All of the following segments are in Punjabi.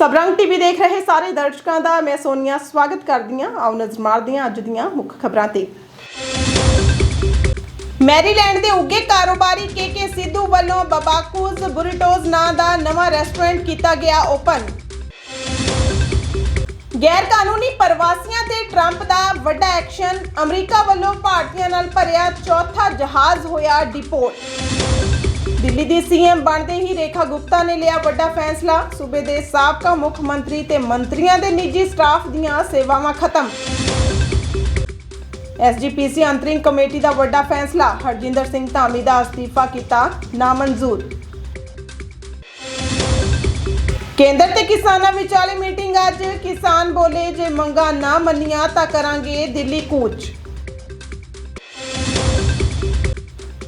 ਸਬਰੰਗ ਟੀਵੀ ਦੇਖ ਰਹੇ ਸਾਰੇ ਦਰਸ਼ਕਾਂ ਦਾ ਮੈਂ ਸੋਨੀਆ ਸਵਾਗਤ ਕਰਦੀ ਹਾਂ। ਆਓ ਨਜ਼ਰ ਮਾਰਦੇ ਹਾਂ ਅੱਜ ਦੀਆਂ ਮੁੱਖ ਖਬਰਾਂ ਤੇ। ਮੈਰੀਲੈਂਡ ਦੇ ਉੱਗੇ ਕਾਰੋਬਾਰੀ ਕੇ ਸਿੱਧੂ ਵੱਲੋਂ ਬਬਾਕੂਜ਼ ਬੁਰੀਟੋਜ਼ ਨਾਂ ਦਾ ਨਵਾਂ ਰੈਸਟੋਰੈਂਟ ਕੀਤਾ ਗਿਆ ਓਪਨ। ਗੈਰ ਕਾਨੂੰਨੀ ਪ੍ਰਵਾਸੀਆਂ ਤੇ ਟਰੰਪ ਦਾ ਵੱਡਾ ਐਕਸ਼ਨ, ਅਮਰੀਕਾ ਵੱਲੋਂ ਭਾਰਤੀਆਂ ਨਾਲ ਭਰਿਆ ਚੌਥਾ ਜਹਾਜ਼ ਹੋਇਆ ਡਿਪੋਰਟ। ਦਿੱਲੀ ਦੀ ਸੀਐਮ ਬਣਦੇ ਹੀ ਰੇਖਾ ਗੁਪਤਾ ਨੇ ਲਿਆ ਵੱਡਾ ਫੈਸਲਾ। ਸੂਬੇ ਦੇ ਸਾਬਕਾ ਮੁੱਖ ਮੰਤਰੀ ਤੇ ਮੰਤਰੀਆਂ ਦੇ ਨਿੱਜੀ ਸਟਾਫ ਦੀਆਂ ਸੇਵਾਵਾਂ ਖਤਮ। ਐਸਜੀਪੀਸੀ ਅੰਤਰਿੰਗ ਕਮੇਟੀ ਦਾ ਵੱਡਾ ਫੈਸਲਾ। ਹਰਜਿੰਦਰ ਸਿੰਘ ਧਾਮੀ ਦਾ ਅਸਤੀਫਾ ਕੀਤਾ ਨਾਮਨਜ਼ੂਰ। ਕੇਂਦਰ ਤੇ ਕਿਸਾਨਾਂ ਵਿਚਾਲੇ ਮੀਟਿੰਗ ਅੱਜ। ਕਿਸਾਨ ਬੋਲੇ, ਜੇ ਮੰਗਾਂ ਨਾ ਮੰਨੀਆਂ ਤਾਂ ਕਰਾਂਗੇ ਦਿੱਲੀ ਕੂਚ।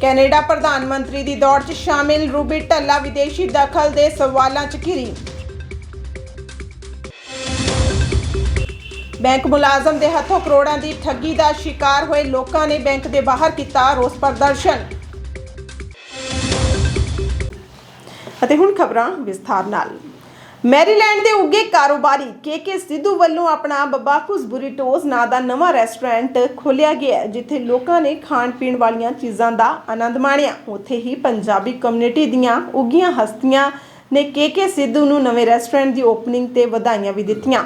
ਕੈਨੇਡਾ ਪ੍ਰਧਾਨ ਮੰਤਰੀ ਦੀ ਦੌੜ 'ਚ ਸ਼ਾਮਿਲ ਰੂਬੀ ਢੱਲਾ ਵਿਦੇਸ਼ੀ ਦਖਲ ਦੇ ਸਵਾਲਾਂ 'ਚ ਘਿਰੀ। ਬੈਂਕ ਮੁਲਾਜ਼ਮ ਦੇ ਹੱਥੋਂ ਕਰੋੜਾਂ ਦੀ ਠੱਗੀ ਦਾ ਸ਼ਿਕਾਰ ਹੋਏ ਲੋਕਾਂ ਨੇ ਬੈਂਕ ਦੇ ਬਾਹਰ ਕੀਤਾ ਰੋਸ ਪ੍ਰਦਰਸ਼ਨ। ਅਤੇ ਹੁਣ ਖਬਰਾਂ ਵਿਸਥਾਰ ਨਾਲ। ਮੈਰੀਲੈਂਡ ਦੇ ਉੱਗੇ ਕਾਰੋਬਾਰੀ ਕੇ ਸਿੱਧੂ ਵੱਲੋਂ ਆਪਣਾ ਬਬਾਕੂਸ ਬੁਰੀਟੋਸ ਨਾਂ ਦਾ ਨਵਾਂ ਰੈਸਟੋਰੈਂਟ ਖੋਲ੍ਹਿਆ ਗਿਆ ਹੈ, ਜਿੱਥੇ ਲੋਕਾਂ ਨੇ ਖਾਣ ਪੀਣ ਵਾਲੀਆਂ ਚੀਜ਼ਾਂ ਦਾ ਆਨੰਦ ਮਾਣਿਆ। ਉੱਥੇ ਹੀ ਪੰਜਾਬੀ ਕਮਿਊਨਿਟੀ ਦੀਆਂ ਉੱਗੀਆਂ ਹਸਤੀਆਂ ਨੇ ਕੇ ਸਿੱਧੂ ਨੂੰ ਨਵੇਂ ਰੈਸਟੋਰੈਂਟ ਦੀ ਓਪਨਿੰਗ ਤੇ ਵਧਾਈਆਂ ਵੀ ਦਿੱਤੀਆਂ।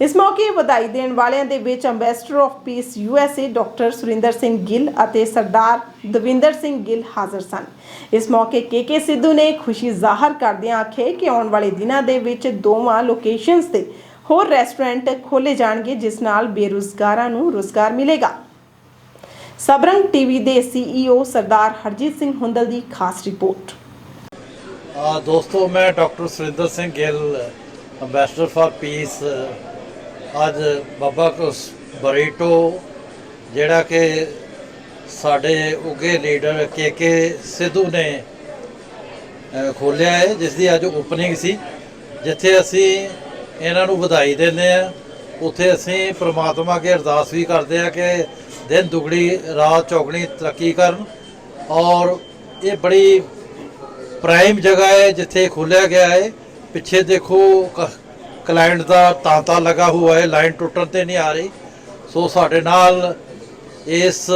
ਇਸ ਮੌਕੇ ਵਧਾਈ ਦੇਣ ਵਾਲਿਆਂ ਦੇ ਵਿੱਚ ambassador of peace USA doctor Surinder Singh Gill ਅਤੇ ਸਰਦਾਰ ਦਵਿੰਦਰ ਸਿੰਘ ਗਿੱਲ ਹਾਜ਼ਰ ਸਨ। ਇਸ ਮੌਕੇ ਕੇ ਸਿੱਧੂ ਨੇ ਖੁਸ਼ੀ ਜ਼ਾਹਰ ਕਰਦਿਆਂ ਆਖੇ ਕਿ ਆਉਣ ਵਾਲੇ ਦਿਨਾਂ ਦੇ ਵਿੱਚ ਦੋਵਾਂ ਲੋਕੇਸ਼ਨਸ ਤੇ ਹੋਰ ਰੈਸਟੋਰੈਂਟ ਖੋਲੇ ਜਾਣਗੇ, ਜਿਸ ਨਾਲ ਬੇਰੁਜ਼ਗਾਰਾਂ ਨੂੰ ਰੋਜ਼ਗਾਰ ਮਿਲੇਗਾ। ਸਬਰੰਗ ਟੀਵੀ ਦੇ ਸੀਈਓ ਸਰਦਾਰ ਹਰਜੀਤ ਸਿੰਘ ਹੁੰਦਲ ਦੀ ਖਾਸ ਰਿਪੋਰਟ। ਦੋਸਤੋ, ਮੈਂ doctor Surinder Singh Gill ambassador for peace ਅੱਜ ਬਾਬਾ ਕੁਸ ਬਰੀਟੋ ਜਿਹੜਾ ਕਿ ਸਾਡੇ ਉੱਗੇ ਲੀਡਰ ਕੇ ਕੇ ਸਿੱਧੂ ਨੇ ਅ, ਖੋਲ੍ਹਿਆ ਹੈ ਜਿਸ ਦੀ ਅੱਜ ਓਪਨਿੰਗ ਸੀ। ਜਿੱਥੇ ਅਸੀਂ ਇਹਨਾਂ ਨੂੰ ਵਧਾਈ ਦਿੰਦੇ ਆ ਉੱਥੇ ਅਸੀਂ ਪ੍ਰਮਾਤਮਾ ਅੱਗੇ ਅਰਦਾਸ ਵੀ ਕਰਦੇ ਆ ਕਿ ਦਿਨ ਦੁਗੜੀ ਰਾਤ ਚੌਗਣੀ ਤਰੱਕੀ ਕਰਨ। ਔਰ ਇਹ ਬੜੀ ਪ੍ਰਾਈਮ ਜਗ੍ਹਾ ਹੈ ਜਿੱਥੇ ਖੋਲਿਆ ਗਿਆ ਹੈ। ਪਿੱਛੇ ਦੇਖੋ ਕਲਾਇੰਟ ਦਾ ਤਾਂਤਾ ਲਗਾ ਹੋਇਆ ਹੈ ਲਾਈਨ ਟੁੱਟਣ ਤੇ ਨਹੀਂ ਆ ਰਹੀ। ਸੋ ਸਾਡੇ ਨਾਲ ਇਸ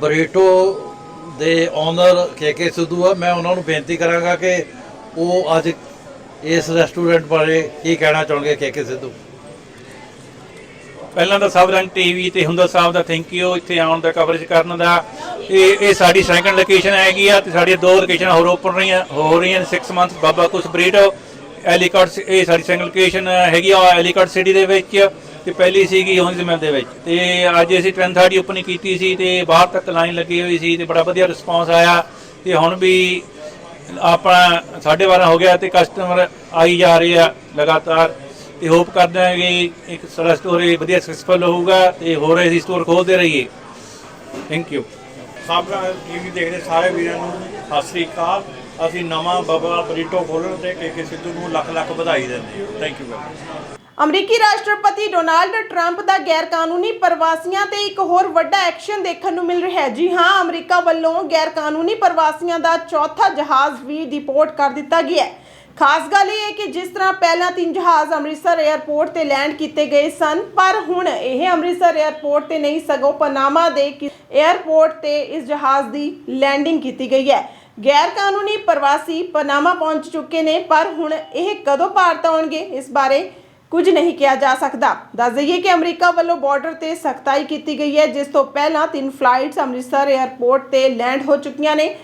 ਬਰੇਟੋ ਦੇ ਓਨਰ ਕੇ ਕੇ ਸਿੱਧੂ ਆ। ਮੈਂ ਉਹਨਾਂ ਨੂੰ ਬੇਨਤੀ ਕਰਾਂਗਾ ਕਿ ਉਹ ਅੱਜ ਇਸ ਰੈਸਟੋਰੈਂਟ ਬਾਰੇ ਕੀ ਕਹਿਣਾ ਚਾਹੁੰਗੇ ਕੇ ਕੇ ਸਿੱਧੂ? ਪਹਿਲਾਂ ਤਾਂ ਸਭ ਰੰਗ ਟੀਵੀ ਤੇ ਹੁੰਦਾ ਸਾਹਿਬ ਦਾ ਥੈਂਕ ਯੂ ਇੱਥੇ ਆਉਣ ਦਾ ਕਵਰੇਜ ਕਰਨ ਦਾ। ਇਹ ਇਹ ਸਾਡੀ ਸੈਕੰਡ ਲੋਕੇਸ਼ਨ ਹੈਗੀ ਆ ਤੇ ਸਾਡੀਆਂ ਦੋ ਲੋਕੇਸ਼ਨ ਹੋਰ ਓਪਨ ਰਹੀਆਂ, ਹੋ ਰਹੀਆਂ 6 ਮੰਥ ਬਾਬਾ ਕੁਸ ਬਰੀਟੋ ਐਲੀਕਾਟ ਇਹ ਸਾਡੀ ਸੈਕੰਡ ਲੋਕੇਸ਼ਨ ਹੈਗੀ ਆ ਐਲੀਕਾਟ ਸਿਟੀ ਦੇ ਵਿੱਚ ਤੇ ਪਹਿਲੀ ਸੀਗੀ ਹੋਂਜ਼ਮੈਲ ਦੇ ਵਿੱਚ। ਤੇ ਅੱਜ ਅਸੀਂ 10:30 ਓਪਨਿੰਗ ਕੀਤੀ ਸੀ ਤੇ ਬਾਹਰ ਤੱਕ ਲਾਈਨ ਲੱਗੀ ਹੋਈ ਸੀ ਤੇ ਬੜਾ ਵਧੀਆ ਰਿਸਪਾਂਸ ਆਇਆ। ਤੇ ਹੁਣ ਵੀ ਆਪਣਾ 12:30 ਹੋ ਗਿਆ ਤੇ ਕਸਟਮਰ ਆਈ ਜਾ ਰਹੇ ਆ ਲਗਾਤਾਰ। ਤੇ ਹੋਪ ਕਰਦੇ ਹਾਂ ਕਿ ਇੱਕ ਸਾਡਾ ਸਟੋਰ ਇਹ ਵਧੀਆ ਸਕਸੈਸਫੁਲ ਹੋਊਗਾ ਤੇ ਹੋਰ ਅਸੀਂ ਸਟੋਰ ਖੋਲਦੇ ਰਹੀਏ। ਥੈਂਕ ਯੂ ਸਾਬਰਾ ਟੀਵੀ ਦੇਖਦੇ ਸਾਰੇ ਵੀਰਾਂ ਨੂੰ ਸਤਿ ਸ੍ਰੀ ਅਕਾਲ। ਅਸੀਂ ਨਵਾਂ ਬਾਬਾ ਬਰੀਟੋ ਖੋਲਣ ਤੇ ਕੇਕੇ ਸਿੱਧੂ ਨੂੰ ਲੱਖ ਲੱਖ ਵਧਾਈ ਦਿੰਦੇ ਹਾਂ। ਥੈਂਕ ਯੂ ਅਮਰੀਕੀ ਰਾਸ਼ਟਰਪਤੀ ਡੋਨਾਲਡ ਟਰੰਪ ਦਾ ਗੈਰਕਾਨੂੰਨੀ ਪ੍ਰਵਾਸੀਆਂ ਤੇ ਇੱਕ ਹੋਰ ਵੱਡਾ ਐਕਸ਼ਨ ਦੇਖਣ ਨੂੰ ਮਿਲ ਰਿਹਾ ਹੈ। ਜੀ ਹਾਂ, ਅਮਰੀਕਾ ਵੱਲੋਂ ਗੈਰਕਾਨੂੰਨੀ ਪ੍ਰਵਾਸੀਆਂ ਦਾ ਚੌਥਾ ਜਹਾਜ਼ ਵੀ ਡਿਪੋਰਟ ਕਰ ਦਿੱਤਾ ਗਿਆ ਹੈ। ਖਾਸ ਗੱਲ ਇਹ ਹੈ ਕਿ ਜਿਸ ਤਰ੍ਹਾਂ ਪਹਿਲਾਂ ਤਿੰਨ ਜਹਾਜ਼ ਅੰਮ੍ਰਿਤਸਰ 에ਅਰਪੋਰਟ ਤੇ ਲੈਂਡ ਕੀਤੇ ਗਏ ਸਨ, ਪਰ ਹੁਣ ਇਹ ਅੰਮ੍ਰਿਤਸਰ 에ਅਰਪੋਰਟ ਤੇ ਨਹੀਂ, ਸਗੋਂ ਪਨਾਮਾ ਦੇ 에ਅਰਪੋਰਟ ਤੇ ਇਸ ਜਹਾਜ਼ ਦੀ ਲੈਂਡਿੰਗ ਕੀਤੀ ਗਈ ਹੈ। ਗੈਰ ਕਾਨੂੰਨੀ ਪ੍ਰਵਾਸੀ ਪਨਾਮਾ ਪਹੁੰਚ ਚੁੱਕੇ ਨੇ, ਪਰ ਹੁਣ ਇਹ ਕਦੋਂ ਭਾਰਤ ਆਉਣਗੇ ਇਸ ਬਾਰੇ ਕੁਝ ਨਹੀਂ ਕਿਹਾ ਜਾ ਸਕਦਾ। ਦੱਸ ਦਈਏ ਕਿ ਅਮਰੀਕਾ ਵੱਲੋਂ ਬਾਰਡਰ ਤੇ ਸਖਤਾਈ ਕੀਤੀ ਗਈ ਹੈ, ਜਿਸ ਤੋਂ ਪਹਿਲਾਂ ਤਿੰਨ ਫਲਾਈਟਸ ਅੰਮ੍ਰਿਤਸਰ 에ਅਰਪੋਰਟ ਤੇ ਲੈਂਡ ਹੋ ਚੁੱਕੀਆਂ ਨੇ।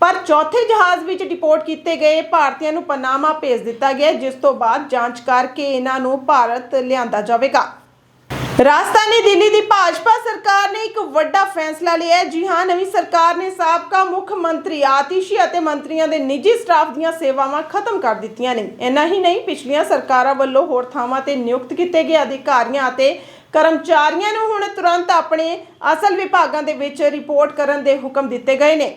ਪਰ ਚੌਥੇ ਜਹਾਜ਼ ਵਿੱਚ ਡਿਪੋਰਟ ਕੀਤੇ ਗਏ ਭਾਰਤੀਆਂ ਨੂੰ ਪਨਾਮਾ ਭੇਜ ਦਿੱਤਾ ਗਿਆ ਜਿਸ ਤੋਂ ਬਾਅਦ ਜਾਂਚ ਕਰਕੇ ਇਹਨਾਂ ਨੂੰ ਭਾਰਤ ਲਿਆਂਦਾ ਜਾਵੇਗਾ। ਰਾਜਧਾਨੀ ਦਿੱਲੀ ਦੀ ਭਾਜਪਾ ਸਰਕਾਰ ਨੇ ਇੱਕ ਵੱਡਾ ਫੈਸਲਾ ਲਿਆ ਹੈ। ਜੀ ਹਾਂ, ਨਵੀਂ ਸਰਕਾਰ ਨੇ ਸਾਬਕਾ ਮੁੱਖ ਮੰਤਰੀ ਆਤਿਸ਼ੀ ਅਤੇ ਮੰਤਰੀਆਂ ਦੇ ਨਿੱਜੀ ਸਟਾਫ ਦੀਆਂ ਸੇਵਾਵਾਂ ਖਤਮ ਕਰ ਦਿੱਤੀਆਂ ਨੇ। ਇੰਨਾ ਹੀ ਨਹੀਂ, ਪਿਛਲੀਆਂ ਸਰਕਾਰਾਂ ਵੱਲੋਂ ਹੋਰ ਥਾਵਾਂ ਤੇ ਨਿਯੁਕਤ ਕੀਤੇ ਗਏ ਅਧਿਕਾਰੀਆਂ ਅਤੇ ਕਰਮਚਾਰੀਆਂ ਨੂੰ ਹੁਣ ਤੁਰੰਤ ਆਪਣੇ ਅਸਲ ਵਿਭਾਗਾਂ ਦੇ ਵਿੱਚ ਰਿਪੋਰਟ ਕਰਨ ਦੇ ਹੁਕਮ ਦਿੱਤੇ ਗਏ ਨੇ।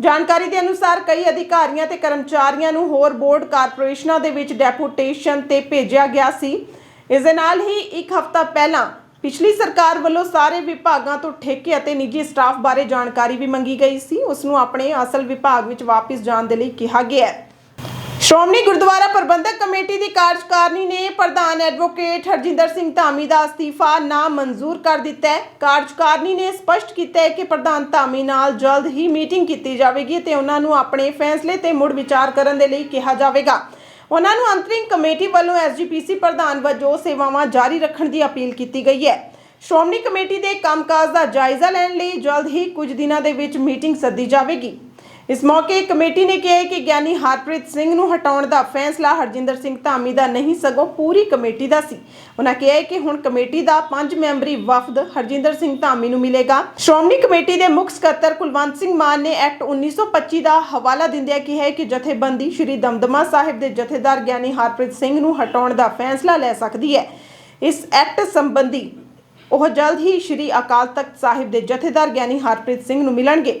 ਜਾਣਕਾਰੀ ਦੇ ਅਨੁਸਾਰ ਕਈ ਅਧਿਕਾਰੀਆਂ ਤੇ ਕਰਮਚਾਰੀਆਂ ਨੂੰ ਹੋਰ ਬੋਰਡ ਕਾਰਪੋਰੇਸ਼ਨਾਂ ਦੇ ਵਿੱਚ ਡੈਪੂਟੇਸ਼ਨ ਤੇ ਭੇਜਿਆ ਗਿਆ ਸੀ। ਇਸ ਦੇ ਨਾਲ ਹੀ ਇੱਕ ਹਫ਼ਤਾ ਪਹਿਲਾਂ ਪਿਛਲੀ ਸਰਕਾਰ ਵੱਲੋਂ ਸਾਰੇ ਵਿਭਾਗਾਂ ਤੋਂ ਠੇਕੇ ਅਤੇ ਨਿੱਜੀ ਸਟਾਫ ਬਾਰੇ ਜਾਣਕਾਰੀ ਵੀ ਮੰਗੀ ਗਈ ਸੀ। ਉਸ ਨੂੰ ਆਪਣੇ ਅਸਲ ਵਿਭਾਗ ਵਿੱਚ ਵਾਪਸ ਜਾਣ ਦੇ ਲਈ ਕਿਹਾ ਗਿਆ ਹੈ। ਸ਼੍ਰੋਮਣੀ ਗੁਰਦੁਆਰਾ ਪ੍ਰਬੰਧਕ ਕਮੇਟੀ ਦੀ ਕਾਰਜਕਾਰਨੀ ਨੇ ਪ੍ਰਧਾਨ ਐਡਵੋਕੇਟ ਹਰਜਿੰਦਰ ਸਿੰਘ ਧਾਮੀ ਦਾ ਅਸਤੀਫਾ ਨਾ ਮਨਜ਼ੂਰ ਕਰ ਦਿੱਤਾ ਹੈ। ਕਾਰਜਕਾਰਨੀ ਨੇ ਸਪਸ਼ਟ ਕੀਤਾ ਹੈ ਕਿ ਪ੍ਰਧਾਨ ਧਾਮੀ ਨਾਲ ਜਲਦ ਹੀ ਮੀਟਿੰਗ ਕੀਤੀ ਜਾਵੇਗੀ ਤੇ ਉਹਨਾਂ ਨੂੰ ਆਪਣੇ ਫੈਸਲੇ ਤੇ ਮੁੜ ਵਿਚਾਰ ਕਰਨ ਦੇ ਲਈ ਕਿਹਾ ਜਾਵੇਗਾ। ਉਹਨਾਂ ਨੂੰ ਅੰਤਰਿਮ ਕਮੇਟੀ ਵੱਲੋਂ ਐਸਜੀਪੀਸੀ ਪ੍ਰਧਾਨ ਵਜੋਂ ਸੇਵਾਵਾਂ ਜਾਰੀ ਰੱਖਣ ਦੀ ਅਪੀਲ ਕੀਤੀ ਗਈ ਹੈ। ਸ਼੍ਰੋਮਣੀ ਕਮੇਟੀ ਦੇ ਕੰਮਕਾਜ ਦਾ ਜਾਇਜ਼ਾ ਲੈਣ ਲਈ ਜਲਦ ਹੀ ਕੁਝ ਦਿਨਾਂ ਦੇ ਵਿੱਚ ਮੀਟਿੰਗ ਸੱਦੀ ਜਾਵੇਗੀ। ਇਸ ਮੌਕੇ ਕਮੇਟੀ ਨੇ ਕਿਹਾ ਕਿ ਗਿਆਨੀ ਹਰਪ੍ਰੀਤ ਸਿੰਘ ਨੂੰ ਹਟਾਉਣ ਦਾ ਫੈਸਲਾ ਹਰਜਿੰਦਰ ਸਿੰਘ ਧਾਮੀ ਦਾ ਨਹੀਂ, ਸਗੋਂ ਪੂਰੀ ਕਮੇਟੀ ਦਾ ਸੀ। ਉਹਨਾਂ ਕਿਹਾ ਕਿ ਹੁਣ ਕਮੇਟੀ ਦਾ ਪੰਜ ਮੈਂਬਰੀ ਵਫਦ ਹਰਜਿੰਦਰ ਸਿੰਘ ਧਾਮੀ ਨੂੰ ਮਿਲੇਗਾ। ਸ਼੍ਰੋਮਣੀ ਕਮੇਟੀ ਦੇ ਮੁੱਖ ਸਕੱਤਰ ਕੁਲਵੰਤ ਸਿੰਘ ਮਾਨ ਨੇ ਐਕਟ 1925 ਦਾ ਹਵਾਲਾ ਦਿੰਦਿਆਂ ਕਿਹਾ ਕਿ ਜਥੇਬੰਦੀ ਸ਼੍ਰੀ ਦਮਦਮਾ ਸਾਹਿਬ ਦੇ ਜਥੇਦਾਰ ਗਿਆਨੀ ਹਰਪ੍ਰੀਤ ਸਿੰਘ ਨੂੰ ਹਟਾਉਣ ਦਾ ਫੈਸਲਾ ਲੈ ਸਕਦੀ ਹੈ। ਇਸ ਐਕਟ ਸੰਬੰਧੀ ਉਹ ਜਲਦ ਹੀ ਸ਼੍ਰੀ ਅਕਾਲ ਤਖਤ ਸਾਹਿਬ ਦੇ ਜਥੇਦਾਰ ਗਿਆਨੀ ਹਰਪ੍ਰੀਤ ਸਿੰਘ ਨੂੰ ਮਿਲਣਗੇ।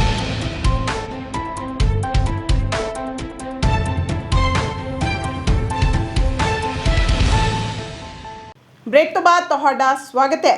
ਬ੍ਰੇਕ ਤੋਂ ਬਾਅਦ ਤੁਹਾਡਾ ਸਵਾਗਤ ਹੈ।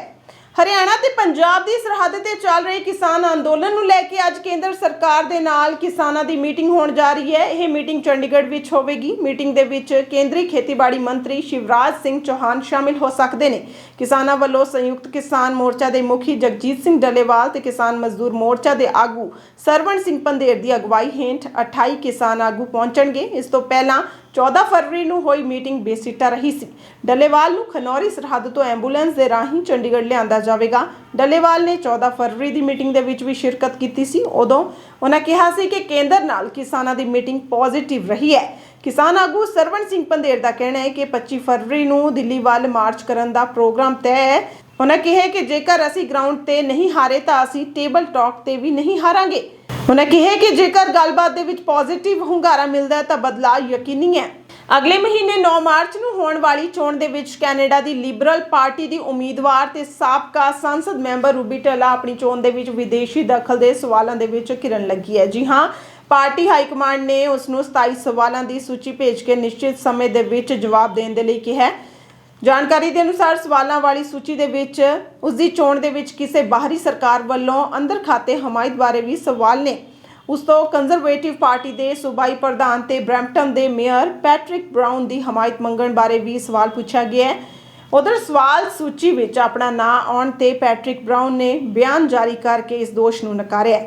ਹਰਿਆਣਾ ਤੇ ਪੰਜਾਬ ਦੀ ਸਰਹੱਦ ਤੇ ਚੱਲ ਰਹੇ ਕਿਸਾਨ ਅੰਦੋਲਨ ਨੂੰ ਲੈ ਕੇ ਅੱਜ ਕੇਂਦਰ ਸਰਕਾਰ ਦੇ ਨਾਲ ਕਿਸਾਨਾਂ ਦੀ ਮੀਟਿੰਗ ਹੋਣ ਜਾ ਰਹੀ ਹੈ। ਇਹ ਮੀਟਿੰਗ ਚੰਡੀਗੜ੍ਹ ਵਿੱਚ ਹੋਵੇਗੀ। ਮੀਟਿੰਗ ਦੇ ਵਿੱਚ ਕੇਂਦਰੀ ਖੇਤੀਬਾੜੀ ਮੰਤਰੀ ਸ਼ਿਵਰਾਜ ਸਿੰਘ ਚੌਹਾਨ ਸ਼ਾਮਿਲ ਹੋ ਸਕਦੇ ਨੇ। ਕਿਸਾਨਾਂ ਵੱਲੋਂ ਸੰਯੁਕਤ ਕਿਸਾਨ ਮੋਰਚਾ ਦੇ ਮੁਖੀ ਜਗਜੀਤ ਸਿੰਘ ਡੱਲੇਵਾਲ ਤੇ ਕਿਸਾਨ ਮਜ਼ਦੂਰ ਮੋਰਚਾ ਦੇ ਆਗੂ ਸਰਵਣ ਸਿੰਘ ਪੰਦੇਰ ਦੀ ਅਗਵਾਈ ਹੇਠ 28 ਕਿਸਾਨ ਆਗੂ ਪਹੁੰਚਣਗੇ। ਇਸ ਤੋਂ ਪਹਿਲਾਂ 14 ਫਰਵਰੀ ਨੂੰ ਹੋਈ ਮੀਟਿੰਗ ਬੇਸਿੱਟਾ ਰਹੀ ਸੀ। ਡੱਲੇਵਾਲ ਨੂੰ ਖਨੌਰੀ ਸਰਹੱਦ ਤੋਂ ਐਂਬੂਲੈਂਸ ਦੇ ਰਾਹੀਂ ਚੰਡੀਗੜ੍ਹ ਲਿਆਂਦਾ ਜਾਵੇਗਾ। ਡੱਲੇਵਾਲ ਨੇ 14 ਫਰਵਰੀ ਦੀ ਮੀਟਿੰਗ ਦੇ ਵਿੱਚ ਵੀ ਸ਼ਿਰਕਤ ਕੀਤੀ ਸੀ। ਉਦੋਂ ਉਹਨਾਂ ਕਿਹਾ ਸੀ ਕਿ ਕੇਂਦਰ ਨਾਲ ਕਿਸਾਨਾਂ ਦੀ ਮੀਟਿੰਗ ਪੋਜ਼ਿਟਿਵ ਰਹੀ ਹੈ। ਕਿਸਾਨ ਆਗੂ ਸਰਵਣ ਸਿੰਘ ਪੰਦੇਰ ਦਾ ਕਹਿਣਾ ਹੈ ਕਿ 25 ਫਰਵਰੀ ਨੂੰ ਦਿੱਲੀ ਵੱਲ ਮਾਰਚ ਕਰਨ ਦਾ ਪ੍ਰੋਗਰਾਮ ਤੈਅ ਹੈ। ਉਹਨਾਂ ਕਿਹਾ ਕਿ ਜੇਕਰ ਅਸੀਂ ਗਰਾਊਂਡ ਤੇ ਨਹੀਂ ਹਾਰੇ ਤਾਂ ਅਸੀਂ ਟੇਬਲ ਟਾਕ ਤੇ ਵੀ ਨਹੀਂ ਹਾਰਾਂਗੇ। ਉਹਨਾਂ ਕਿਹਾ ਕਿ ਜੇਕਰ ਗੱਲਬਾਤ ਦੇ ਵਿੱਚ ਪੋਜ਼ਿਟਿਵ ਹੁੰਗਾਰਾ ਮਿਲਦਾ ਹੈ ਤਾਂ ਬਦਲਾਅ ਯਕੀਨੀ ਹੈ। ਅਗਲੇ ਮਹੀਨੇ 9 ਮਾਰਚ ਨੂੰ ਹੋਣ ਵਾਲੀ ਚੋਣ ਦੇ ਵਿੱਚ ਕੈਨੇਡਾ ਦੀ ਲਿਬਰਲ ਪਾਰਟੀ ਦੀ ਉਮੀਦਵਾਰ ਤੇ ਸਾਬਕਾ ਸੰਸਦ ਮੈਂਬਰ ਰੂਬੀ ਟਲਾ ਆਪਣੀ ਚੋਣ ਦੇ ਵਿੱਚ ਵਿਦੇਸ਼ੀ ਦਖਲ ਦੇ ਸਵਾਲਾਂ ਦੇ ਵਿੱਚ ਘਿਰਨ ਲੱਗੀ ਹੈ। ਜੀ ਹਾਂ, ਪਾਰਟੀ ਹਾਈ ਕਮਾਂਡ ਨੇ ਉਸ ਨੂੰ 27 ਸਵਾਲਾਂ ਦੀ ਸੂਚੀ ਭੇਜ ਕੇ ਨਿਸ਼ਚਿਤ ਸਮੇਂ ਦੇ ਵਿੱਚ ਜਵਾਬ ਦੇਣ ਦੇ ਲਈ ਕਿਹਾ ਹੈ। ਜਾਣਕਾਰੀ ਦੇ ਅਨੁਸਾਰ ਸਵਾਲਾਂ ਵਾਲੀ ਸੂਚੀ ਦੇ ਵਿੱਚ ਉਸ ਦੀ ਚੋਣ ਦੇ ਵਿੱਚ ਕਿਸੇ ਬਾਹਰੀ ਸਰਕਾਰ ਵੱਲੋਂ ਅੰਦਰ ਖਾਤੇ ਹਮਾਇਤ ਬਾਰੇ ਵੀ ਸਵਾਲ ਨੇ। ਉਸ ਤੋਂ ਕੰਜ਼ਰਵੇਟਿਵ ਪਾਰਟੀ ਦੇ ਸੂਬਾਈ ਪ੍ਰਧਾਨ ਤੇ ਬ੍ਰੈਂਪਟਨ ਦੇ ਮੇਅਰ ਪੈਟਰਿਕ ਬ੍ਰਾਊਨ ਦੀ ਹਮਾਇਤ ਮੰਗਣ ਬਾਰੇ ਵੀ ਸਵਾਲ ਪੁੱਛਿਆ ਗਿਆ ਹੈ। ਉਧਰ ਸਵਾਲ ਸੂਚੀ ਵਿੱਚ ਆਪਣਾ ਨਾਂ ਆਉਣ ਤੇ ਪੈਟਰਿਕ ਬ੍ਰਾਊਨ ਨੇ ਬਿਆਨ ਜਾਰੀ ਕਰਕੇ ਇਸ ਦੋਸ਼ ਨੂੰ ਨਕਾਰਿਆ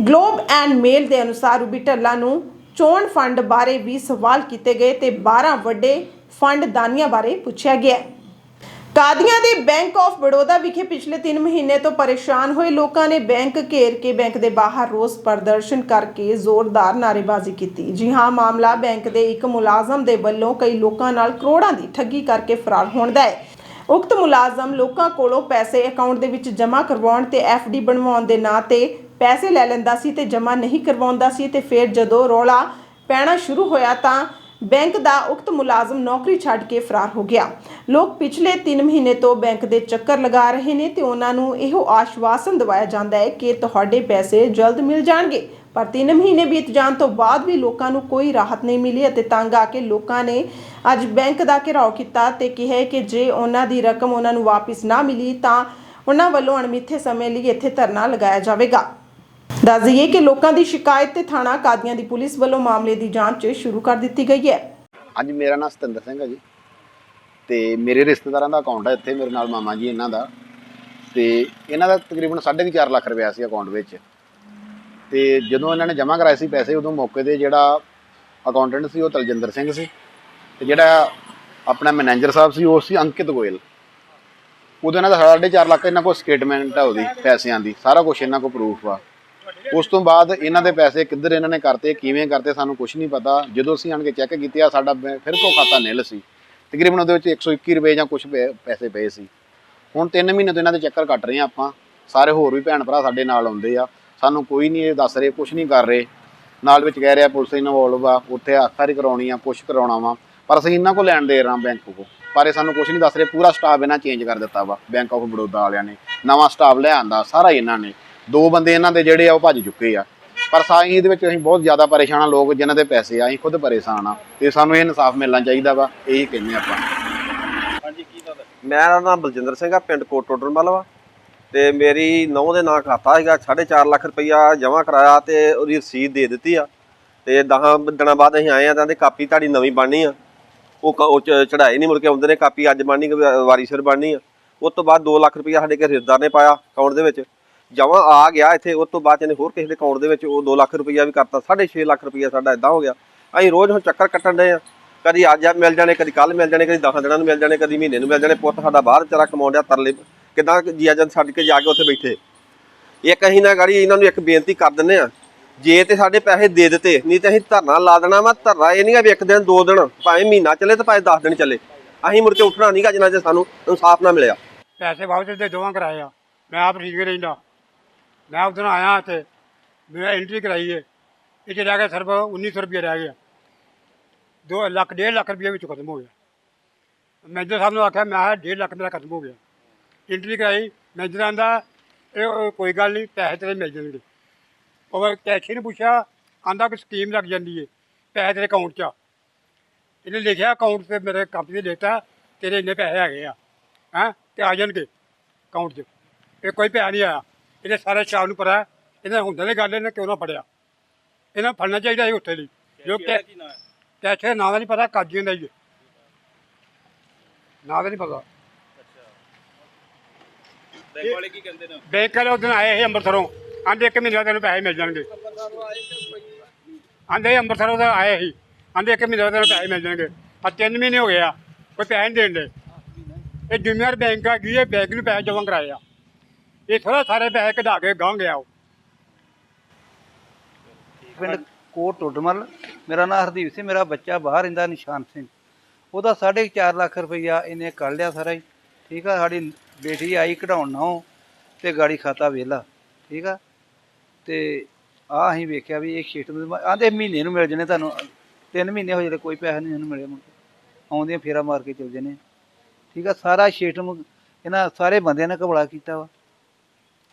ਗਲੋਬ ਐਂਡ ਮੇਲ ਦੇ ਅਨੁਸਾਰ ਰੂਬੀ ਢੱਲਾ ਨੂੰ ਚੋਣ ਫੰਡ ਬਾਰੇ ਵੀ ਸਵਾਲ ਕੀਤੇ ਗਏ ਤੇ 12 ਵੱਡੇ ਫੰਡ ਦਾਨੀਆਂ ਬਾਰੇ ਪੁੱਛਿਆ ਗਿਆ ਕਾਦੀਆਂ ਦੇ ਬੈਂਕ ਆਫ ਬੜੌਦਾ ਵਿਖੇ ਪਿਛਲੇ 3 ਮਹੀਨੇ ਤੋਂ ਪਰੇਸ਼ਾਨ ਹੋਏ ਲੋਕਾਂ ਨੇ ਬੈਂਕ ਘੇਰ ਕੇ ਬੈਂਕ ਦੇ ਬਾਹਰ ਰੋਸ ਪ੍ਰਦਰਸ਼ਨ ਕਰਕੇ ਜ਼ੋਰਦਾਰ ਨਾਅਰੇਬਾਜ਼ੀ ਕੀਤੀ। ਜੀ ਹਾਂ, ਮਾਮਲਾ ਬੈਂਕ ਦੇ ਇੱਕ ਮੁਲਾਜ਼ਮ ਦੇ ਵੱਲੋਂ ਕਈ ਲੋਕਾਂ ਨਾਲ ਕਰੋੜਾਂ ਦੀ ਠੱਗੀ ਕਰਕੇ ਫਰਾਰ ਹੋਣ ਦਾ ਹੈ। ਉਕਤ ਮੁਲਾਜ਼ਮ ਲੋਕਾਂ ਕੋਲੋਂ ਪੈਸੇ ਅਕਾਊਂਟ ਦੇ ਵਿੱਚ ਜਮ੍ਹਾਂ ਕਰਵਾਉਣ ਤੇ ਡੀ ਬਣਵਾਉਣ ਦੇ ਨਾਂ ਤੇ ਪੈਸੇ ਲੈ ਲੈਂਦਾ ਸੀ ਤੇ ਜਮ੍ਹਾਂ ਨਹੀਂ ਕਰਵਾਉਂਦਾ ਸੀ ਤੇ ਫਿਰ ਜਦੋਂ ਰੌਲਾ ਪੈਣਾ ਸ਼ੁਰੂ ਹੋਇਆ ਤਾਂ ਬੈਂਕ ਦਾ ਉਕਤ ਮੁਲਾਜ਼ਮ ਨੌਕਰੀ ਛੱਡ ਕੇ ਫਰਾਰ ਹੋ ਗਿਆ। ਲੋਕ ਪਿਛਲੇ 3 ਮਹੀਨੇ ਤੋਂ ਬੈਂਕ ਦੇ ਚੱਕਰ ਲਗਾ ਰਹੇ ਨੇ ਤੇ ਉਹਨਾਂ ਨੂੰ ਇਹੋ ਆਸ਼ਵਾਸਨ ਦਿਵਾਇਆ ਜਾਂਦਾ ਹੈ ਕਿ ਤੁਹਾਡੇ ਪੈਸੇ ਜਲਦ ਮਿਲ ਜਾਣਗੇ। ਪਰ 3 ਮਹੀਨੇ ਬੀਤ ਜਾਣ ਤੋਂ ਬਾਅਦ ਵੀ ਲੋਕਾਂ ਨੂੰ ਕੋਈ ਰਾਹਤ ਨਹੀਂ ਮਿਲੀ ਅਤੇ ਤੰਗ ਆ ਕੇ ਲੋਕਾਂ ਨੇ ਅੱਜ ਬੈਂਕ ਦਾ ਘਿਰਾਓ ਕੀਤਾ ਤੇ ਕਿਹਾ ਕਿ ਜੇ ਉਹਨਾਂ ਦੀ ਰਕਮ ਉਹਨਾਂ ਨੂੰ ਵਾਪਸ ਨਾ ਮਿਲੀ ਤਾਂ ਉਹਨਾਂ ਵੱਲੋਂ ਅਣਮਿੱਥੇ ਸਮੇਂ ਲਈ ਇੱਥੇ ਧਰਨਾ ਲਗਾਇਆ ਜਾਵੇਗਾ। ਦੱਸ ਦਈਏ ਕਿ ਲੋਕਾਂ ਦੀ ਸ਼ਿਕਾਇਤ ਤੇ ਥਾਣਾ ਕਾਦੀਆਂ ਦੀ ਪੁਲਿਸ ਵੱਲੋਂ ਮਾਮਲੇ ਦੀ ਜਾਂਚ ਸ਼ੁਰੂ ਕਰ ਦਿੱਤੀ ਗਈ ਹੈ। ਹਾਂਜੀ, ਮੇਰਾ ਨਾਮ ਸਤਿੰਦਰ ਸਿੰਘ ਹੈ ਜੀ। ਤੇ ਮੇਰੇ ਰਿਸ਼ਤੇਦਾਰਾਂ ਦਾ ਅਕਾਊਂਟ ਹੈ ਇੱਥੇ, ਮੇਰੇ ਨਾਲ ਮਾਮਾ ਜੀ ਇਹਨਾਂ ਦਾ। ਤੇ ਇਹਨਾਂ ਦਾ ਤਕਰੀਬਨ 4.5 ਲੱਖ ਰੁਪਇਆ ਸੀ ਅਕਾਊਂਟ ਵਿੱਚ। ਤੇ ਜਦੋਂ ਇਹਨਾਂ ਨੇ ਜਮ੍ਹਾਂ ਕਰਾਏ ਸੀ ਪੈਸੇ, ਉਦੋਂ ਮੌਕੇ ਤੇ ਜਿਹੜਾ ਅਕਾਊਂਟੈਂਟ ਸੀ, ਉਹ ਤਲਜਿੰਦਰ ਸਿੰਘ ਸੀ। ਤੇ ਜਿਹੜਾ ਆਪਣਾ ਮੈਨੇਜਰ ਸਾਹਿਬ ਸੀ, ਉਹ ਸੀ ਅੰਕਿਤ ਗੋਇਲ। ਉਦੋਂ ਇਹਨਾਂ ਦਾ 4.5 ਲੱਖ ਇਹਨਾਂ ਕੋਲ ਸਟੇਟਮੈਂਟ ਆ ਉਹਦੀ, ਪੈਸਿਆਂ ਦੀ, ਸਾਰਾ ਕੁਝ ਇਹਨਾਂ ਕੋਲ ਪ੍ਰੂਫ ਆ। ਉਸ ਤੋਂ ਬਾਅਦ ਇਹਨਾਂ ਦੇ ਪੈਸੇ ਕਿੱਧਰ ਇਹਨਾਂ ਨੇ ਕਰਤੇ, ਕਿਵੇਂ ਕਰਤੇ, ਸਾਨੂੰ ਕੁਝ ਨਹੀਂ ਪਤਾ। ਜਦੋਂ ਅਸੀਂ ਆਣ ਕੇ ਚੈੱਕ ਕੀਤੇ ਆ ਸਾਡਾ ਬੈ- ਫਿਰ ਤੋਂ ਖਾਤਾ ਨਿਲ ਸੀ। ਤਕਰੀਬਨ ਉਹਦੇ ਵਿੱਚ 121 ਰੁਪਏ ਜਾਂ ਕੁਝ ਪੈਸੇ ਪਏ ਸੀ। ਹੁਣ 3 ਮਹੀਨੇ ਤੋਂ ਇਹਨਾਂ ਦੇ ਚੱਕਰ ਕੱਟ ਰਹੇ ਆ ਆਪਾਂ। ਸਾਰੇ ਹੋਰ ਵੀ ਭੈਣ ਭਰਾ ਸਾਡੇ ਨਾਲ ਆਉਂਦੇ ਆ। ਸਾਨੂੰ ਕੋਈ ਨਹੀਂ ਇਹ ਦੱਸ ਰਹੇ ਕੁਝ ਨਹੀਂ ਕਰ ਰਹੇ। ਨਾਲ ਵਿੱਚ ਕਹਿ ਰਿਹਾ ਪੁਲਿਸ ਇਨਵੋਲਵ ਆ ਉੱਥੇ ਆਖਰੀ ਕਰਾਉਣੀ ਆ ਕੁਝ ਕਰਾਉਣਾ ਵਾ। ਪਰ ਅਸੀਂ ਇਹਨਾਂ ਕੋਲ ਲੈਣ ਦੇ ਰਹਾ ਬੈਂਕ ਕੋ ਪਰ ਇਹ ਸਾਨੂੰ ਕੁਝ ਨਹੀਂ ਦੱਸ ਰਹੇ, ਪੂਰਾ ਸਟਾਫ ਇਹਨਾਂ ਚੇਂਜ ਕਰ ਦਿੱਤਾ ਵਾ, ਬੈਂਕ ਆਫ ਬੜੌਦਾ ਵਾਲਿਆਂ ਨੇ। ਨਵਾਂ ਸਟਾਫ ਲੈ ਆਂਦਾ, ਸਾਰਾ ਹੀ ਇਹਨਾਂ ਨੇ। ਦੋ ਬੰਦੇ ਇਹਨਾਂ ਦੇ ਜਿਹੜੇ ਆ ਉਹ ਭੱਜ ਚੁੱਕੇ ਆ। ਪਰ ਸਾਈ ਇਹਦੇ ਵਿੱਚ ਅਸੀਂ ਬਹੁਤ ਜ਼ਿਆਦਾ ਪਰੇਸ਼ਾਨ ਆ ਲੋਕ ਜਿਨ੍ਹਾਂ ਦੇ ਪੈਸੇ ਆ ਅਸੀਂ ਖੁਦ ਪਰੇਸ਼ਾਨ ਆ। ਤੇ ਸਾਨੂੰ ਇਹ ਇਨਸਾਫ ਮਿਲਣਾ ਚਾਹੀਦਾ ਵਾ ਇਹੀ ਕਹਿੰਦੇ ਆਪਾਂ। ਮੇਰਾ ਨਾਮ ਬਲਜਿੰਦਰ ਸਿੰਘ ਆ ਪਿੰਡ ਕੋਟ ਟੋਡਰਮਲ ਵਾ। ਤੇ ਮੇਰੀ ਨੌਂ ਦੇ ਨਾਂ ਖਾਤਾ ਹੈਗਾ 4.5 ਲੱਖ ਰੁਪਈਆ ਜਮ੍ਹਾਂ ਕਰਾਇਆ ਤੇ ਉਹਦੀ ਰਸੀਦ ਦੇ ਦਿੱਤੀ ਆ। ਤੇ 10 ਦਿਨਾਂ ਬਾਅਦ ਅਸੀਂ ਆਏ ਆ ਤਾਂ ਦੀ ਕਾਪੀ ਤੁਹਾਡੀ ਨਵੀਂ ਬਣਨੀ ਆ। ਉਹ ਕ- ਚੜਾਈ ਨਹੀਂ ਮੁੜ ਕੇ ਆਉਂਦੇ ਨੇ ਕਾਪੀ ਅੱਜ ਬਣਨੀ ਕਿ ਵਾਰੀ ਸਿਰ ਬਣਨੀ ਆ। ਉਸ ਤੋਂ ਬਾਅਦ 2 ਲੱਖ ਰੁਪਈਆ ਸਾਡੇ ਘਰ ਰਿਸ਼ਤੇਦਾਰ ਨੇ ਪਾਇਆ ਅਕਾਊਂਟ ਦੇ ਵਿੱਚ। ਜਮਾ ਆ ਗਿਆ ਇੱਥੇ, ਉਸ ਤੋਂ ਬਾਅਦ ਇਹਨੇ ਹੋਰ ਕਿਸੇ ਦੇ ਅਕਾਊਂਟ ਦੇ ਵਿੱਚ ਉਹ 2 ਲੱਖ ਰੁਪਈਆ ਵੀ ਕਰਤਾ 6.5 ਲੱਖ ਰੁਪਈਆ ਸਾਡਾ ਇਦਾਂ ਹੋ ਗਿਆ। ਅਸੀਂ ਰੋਜ਼ ਹੁਣ ਚੱਕਰ ਕੱਟਣ ਦੇ ਆ। ਕਦੀ ਅੱਜ ਮਿਲ ਜਾਣੇ, ਕਦੀ ਕੱਲ ਮਿਲ ਜਾਣੇ, ਕਦੀ 10 ਦਿਨਾਂ ਨੂੰ ਮਿਲ ਜਾਣੇ, ਕਦੀ ਮਹੀਨੇ ਨੂੰ ਮਿਲ ਜਾਣੇ, ਪੁੱਤ ਸਾਡਾ ਬਾਹਰ ਵਿਚਾਰਾ ਕਮਾਉਣ ਤਰਲੇ, ਕਿਦਾਂ ਜੀ ਜਨ ਛੱਡ ਕੇ ਜਾ ਕੇ ਉੱਥੇ ਬੈਠੇ। ਇੱਕ ਅਸੀਂ ਨਾ ਗਾੜੀ ਇਹਨਾਂ ਨੂੰ ਇੱਕ ਬੇਨਤੀ ਕਰ ਦਿੰਨੇ ਆ, ਜੇ ਤੇ ਸਾਡੇ ਪੈਸੇ ਦੇ ਦਿੱਤੇ, ਨਹੀਂ ਤੇ ਅਸੀਂ ਧਰਨਾ ਲਾ ਦੇਣਾ ਵਾ, ਧਰਨਾ ਇਹ ਨਹੀਂ ਆ ਵੀ ਇੱਕ ਦਿਨ, ਦੋ ਦਿਨ, ਭਾਵੇਂ ਮਹੀਨਾ ਚੱਲੇ ਤੇ ਭਾਵੇਂ 10 ਦਿਨ ਚੱਲੇ। ਅਸੀਂ ਮੁੜ ਕੇ ਉੱਠਣਾ ਨਹੀਂਗਾ ਜਿੰਨਾ ਚਿਰ ਸਾਨੂੰ ਇਨਸਾਫ ਨਾ ਮਿਲਿਆ। ਪੈਸੇ ਵਾਪਸ ਦੇ, ਦੋਵਾਂ ਕਰਾਏ ਆ। ਮੈਂ ਆਪ ਠੀਕ ਰਹਿੰਦਾ। ਮੈਂ ਉਧਰ ਆਇਆ ਇੱਥੇ ਮੈਂ ਐਂਟਰੀ ਕਰਾਈ ਹੈ। ਇਹ 'ਚ ਰਹਿ ਗਿਆ ਸਿਰਫ 1900 ਰੁਪਏ ਰਹਿ ਗਿਆ 2 ਲੱਖ 1.5 ਲੱਖ ਰੁਪਏ ਵਿੱਚ ਖਤਮ ਹੋ ਗਿਆ। ਮੈਨੇਜਰ ਸਾਹਿਬ ਨੂੰ ਆਖਿਆ, ਮੈਂ 1.5 ਲੱਖ ਮੇਰਾ ਖਤਮ ਹੋ ਗਿਆ। ਐਂਟਰੀ ਕਰਾਈ। ਮੈਨੇਜਰ ਆਂਦਾ, ਇਹ ਕੋਈ ਗੱਲ ਨਹੀਂ, ਪੈਸੇ ਤੇਰੇ ਮਿਲ ਜਾਣਗੇ। ਉਹ ਕੈਸ਼ੀ ਨੂੰ ਪੁੱਛਿਆ। ਆਂਦਾ ਕਿ ਸਕੀਮ ਲੱਗ ਜਾਂਦੀ ਹੈ ਪੈਸੇ ਤੇਰੇ ਅਕਾਊਂਟ 'ਚ ਆ। ਇਹਨੇ ਲਿਖਿਆ ਅਕਾਊਂਟ ਤੇ ਮੇਰੇ ਕੰਪਨੀ ਦੇ ਦਿੱਤਾ, ਤੇਰੇ ਇੰਨੇ ਪੈਸੇ ਹੈਗੇ ਆ, ਹੈਂ, ਤੇ ਆ ਜਾਣਗੇ ਅਕਾਊਂਟ 'ਚ। ਇਹ ਕੋਈ ਪੈਸਾ ਨਹੀਂ ਆਇਆ। ਇਹਦੇ ਸਾਰੇ ਸ਼ਾਮ ਨੂੰ ਪਤਾ ਇਹਨਾਂ ਹੁੰਦੇ ਨੇ ਗੱਲ ਇਹਨੇ ਕਿਉਂ ਨਾ ਫੜਿਆ ਇਹਨਾਂ ਫੜਨਾ ਚਾਹੀਦਾ ਸੀ ਉੱਥੇ ਲਈ। ਜੋ ਕੈ ਕੈਸ਼ੇ ਨਾਂ ਦਾ ਨਹੀਂ ਪਤਾ ਕਾਜੀਆਂ ਦਾ ਹੀ ਹੈ। ਨਾਂ ਦਾ ਨਹੀਂ ਪਤਾ। ਬੈਂਕ ਵਾਲੇ ਕੀ ਕਹਿੰਦੇ ਨੇ? ਬੈਂਕ ਵਾਲੇ ਉਦੋਂ ਆਏ ਸੀ ਅੰਮ੍ਰਿਤਸਰੋਂ। ਆਂਦੇ ਇੱਕ ਮਹੀਨੇ ਬਾਅਦ ਤੈਨੂੰ ਪੈਸੇ ਮਿਲ ਜਾਣਗੇ। ਆਂਦੇ ਅੰਮ੍ਰਿਤਸਰੋਂ ਦਾ ਆਏ ਸੀ। ਆਂਦੇ ਇੱਕ ਮਹੀਨੇ ਬਾਅਦ ਤੈਨੂੰ ਪੈਸੇ ਮਿਲ ਜਾਣਗੇ। ਆ ਤਿੰਨ ਮਹੀਨੇ ਹੋ ਗਏ ਆ ਕੋਈ ਪੈਸੇ ਨਹੀਂ ਦੇਣ ਦੇ। ਇਹ ਜੂਨੀਅਰ ਬੈਂਕ ਆ ਗਈ ਇਹ ਬੈਂਕ ਨੂੰ ਪੈਸੇ ਜਮ੍ਹਾਂ ਕਰਾਏ ਆ। ਇਹ ਥੋੜਾ ਸਾਰੇ ਪੈਸੇ ਕਢਾ ਕੇ ਗਾਂ ਗਿਆ ਉਹ। ਪਿੰਡ ਕੋਟ ਟੋਡਮਲ ਮੇਰਾ ਨਾਮ ਹਰਦੀਪ ਸਿੰਘ, ਮੇਰਾ ਬੱਚਾ ਬਾਹਰ ਰਹਿੰਦਾ ਨਿਸ਼ਾਨ ਸਿੰਘ। ਉਹਦਾ 4.5 ਲੱਖ ਰੁਪਈਆ ਇਹਨੇ ਕੱਢ ਲਿਆ ਸਾਰਾ ਹੀ, ਠੀਕ ਆ? ਸਾਡੀ ਬੇਟੀ ਆਈ ਕਢਾਉਣ ਨਾ ਤੇ ਗਾੜੀ ਖਾਤਾ ਵੇਲਾ, ਠੀਕ ਆ? ਤੇ ਆ ਅਸੀਂ ਵੇਖਿਆ ਵੀ ਇਹ ਸ਼ੀਟ ਆਂਦੇ ਮਹੀਨੇ ਨੂੰ ਮਿਲ ਜਣੇ ਤੁਹਾਨੂੰ, ਤਿੰਨ ਮਹੀਨੇ ਹੋ ਜਿਹੜੇ ਕੋਈ ਪੈਸਾ ਨਹੀਂ ਇਹਨੂੰ ਮਿਲਿਆ ਮੁੜ ਕੇ। ਆਉਂਦੀਆਂ ਫੇਰਾ ਮਾਰ ਕੇ ਚਲ ਜਣੇ ਠੀਕ ਆ? ਸਾਰਾ ਸ਼ੀਟ ਇਹਨਾਂ ਸਾਰੇ ਬੰਦਿਆਂ ਨੇ ਘਬਲਾ ਕੀਤਾ ਵਾ।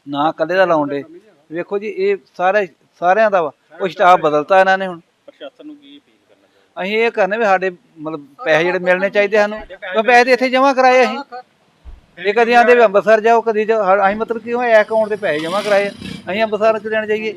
ਨਾ ਕੱਲੇ ਦਾ ਲਾਉਣ ਦੇ। ਵੇਖੋ ਜੀ ਇਹ ਸਾਰੇ ਸਾਰਿਆਂ ਦਾ ਵਾ। ਉਹ ਸਟਾਫ ਬਦਲਤਾ ਇਹਨਾਂ ਨੇ ਹੁਣ। ਪ੍ਰਸ਼ਾਸਨ ਨੂੰ ਕੀ ਅਪੀਲ ਕਰਨਾ ਅਸੀਂ ਇਹ ਕਰਨੇ ਵੀ ਸਾਡੇ ਮਤਲਬ ਪੈਸੇ ਜਿਹੜੇ ਮਿਲਣੇ ਚਾਹੀਦੇ ਸਾਨੂੰ। ਉਹ ਪੈਸੇ ਤੇ ਇੱਥੇ ਜਮ੍ਹਾਂ ਕਰਾਏ ਅਸੀਂ। ਇਹ ਕਦੀ ਆਂਦੇ ਵੀ ਅੰਮ੍ਰਿਤਸਰ ਜਾਓ ਕਦੀ ਅਸੀਂ ਮਤਲਬ ਕਿ ਉਹ ਅਕਾਊਂਟ ਤੇ ਪੈਸੇ ਜਮ੍ਹਾਂ ਕਰਾਏ। ਅਸੀਂ ਅੰਮ੍ਰਿਤਸਰ ਚ ਲੈਣ ਜਾਈਏ?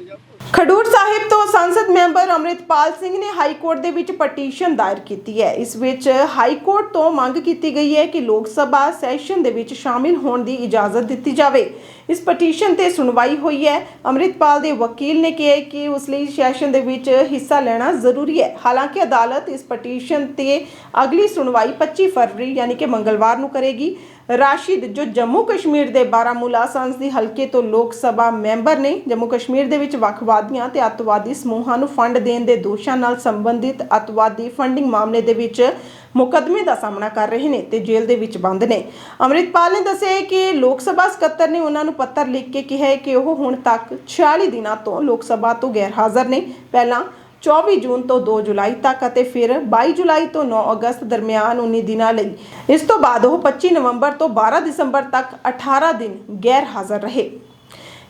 ਖਡੂਰ ਸਾਹਿਬ ਤੋਂ ਸੰਸਦ ਮੈਂਬਰ ਅੰਮ੍ਰਿਤਪਾਲ ਸਿੰਘ ਨੇ ਹਾਈ ਕੋਰਟ ਦੇ ਵਿੱਚ ਪਟੀਸ਼ਨ ਦਾਇਰ ਕੀਤੀ ਹੈ। ਇਸ ਵਿੱਚ ਹਾਈ ਕੋਰਟ ਤੋਂ ਮੰਗ ਕੀਤੀ ਗਈ ਹੈ ਕਿ ਲੋਕ ਸਭਾ ਸੈਸ਼ਨ ਦੇ ਵਿੱਚ ਸ਼ਾਮਿਲ ਹੋਣ ਦੀ ਇਜਾਜ਼ਤ ਦਿੱਤੀ ਜਾਵੇ। ਇਸ ਪਟੀਸ਼ਨ ਤੇ ਸੁਣਵਾਈ ਹੋਈ ਹੈ। ਅੰਮ੍ਰਿਤਪਾਲ ਦੇ ਵਕੀਲ ਨੇ ਕਿਹਾ ਕਿ ਉਸ ਲਈ ਸੈਸ਼ਨ ਦੇ ਵਿੱਚ ਹਿੱਸਾ ਲੈਣਾ ਜ਼ਰੂਰੀ ਹੈ। ਹਾਲਾਂਕਿ ਅਦਾਲਤ ਇਸ ਪਟੀਸ਼ਨ ਤੇ ਅਗਲੀ ਸੁਣਵਾਈ 25 ਫਰਵਰੀ ਯਾਨੀ ਕਿ ਮੰਗਲਵਾਰ ਨੂੰ ਕਰੇਗੀ। ਰਾਸ਼ਿਦ, ਜੋ ਜੰਮੂ ਕਸ਼ਮੀਰ ਦੇ ਬਾਰਾਮੂਲਾ ਸੰਸਦੀ ਹਲਕੇ ਤੋਂ ਲੋਕ ਸਭਾ ਮੈਂਬਰ ਨੇ, ਜੰਮੂ ਕਸ਼ਮੀਰ ਦੇ ਵਿੱਚ ਵੱਖਵਾਦੀਆਂ ਤੇ ਅੱਤਵਾਦੀ ਸਮੂਹਾਂ ਨੂੰ ਫੰਡ ਦੇਣ ਦੇ ਦੋਸ਼ਾਂ ਨਾਲ ਸੰਬੰਧਿਤ ਅੱਤਵਾਦੀ ਫੰਡਿੰਗ ਮਾਮਲੇ ਦੇ ਵਿੱਚ ਮੁਕੱਦਮੇ ਦਾ ਸਾਹਮਣਾ ਕਰ ਰਹੇ ਨੇ ਤੇ ਜੇਲ੍ਹ ਦੇ ਵਿੱਚ ਬੰਦ ਨੇ। ਅੰਮ੍ਰਿਤਪਾਲ ਨੇ ਦੱਸਿਆ ਕਿ ਲੋਕ ਸਭਾ ਸਕੱਤਰ ਨੇ ਉਹਨਾਂ ਨੂੰ ਪੱਤਰ ਲਿਖ ਕੇ ਕਿਹਾ ਹੈ ਕਿ ਉਹ ਹੁਣ ਤੱਕ 46 ਦਿਨਾਂ ਤੋਂ ਲੋਕ ਸਭਾ ਤੋਂ ਗੈਰ ਹਾਜ਼ਰ ਨੇ। ਪਹਿਲਾਂ 24 ਜੂਨ ਤੋਂ 2 ਜੁਲਾਈ ਤੱਕ ਅਤੇ ਫਿਰ 22 ਜੁਲਾਈ ਤੋਂ 9 ਅਗਸਤ ਦਰਮਿਆਨ 19 ਦਿਨਾਂ ਲਈ। ਇਸ ਤੋਂ ਬਾਅਦ ਉਹ 25 ਨਵੰਬਰ ਤੋਂ 12 ਦਸੰਬਰ ਤੱਕ 18 ਦਿਨ ਗੈਰ ਹਾਜ਼ਰ ਰਹੇ।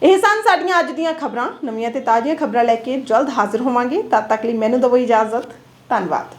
ਇਹ ਸਨ ਸਾਡੀਆਂ ਅੱਜ ਦੀਆਂ ਖਬਰਾਂ। ਨਵੀਆਂ ਤੇ ਤਾਜ਼ੀਆਂ ਖਬਰਾਂ ਲੈ ਕੇ ਜਲਦ ਹਾਜ਼ਰ ਹੋਵਾਂਗੇ। ਤਦ ਤੱਕ ਲਈ ਮੈਨੂੰ ਦਿਓ ਇਜਾਜ਼ਤ। ਧੰਨਵਾਦ।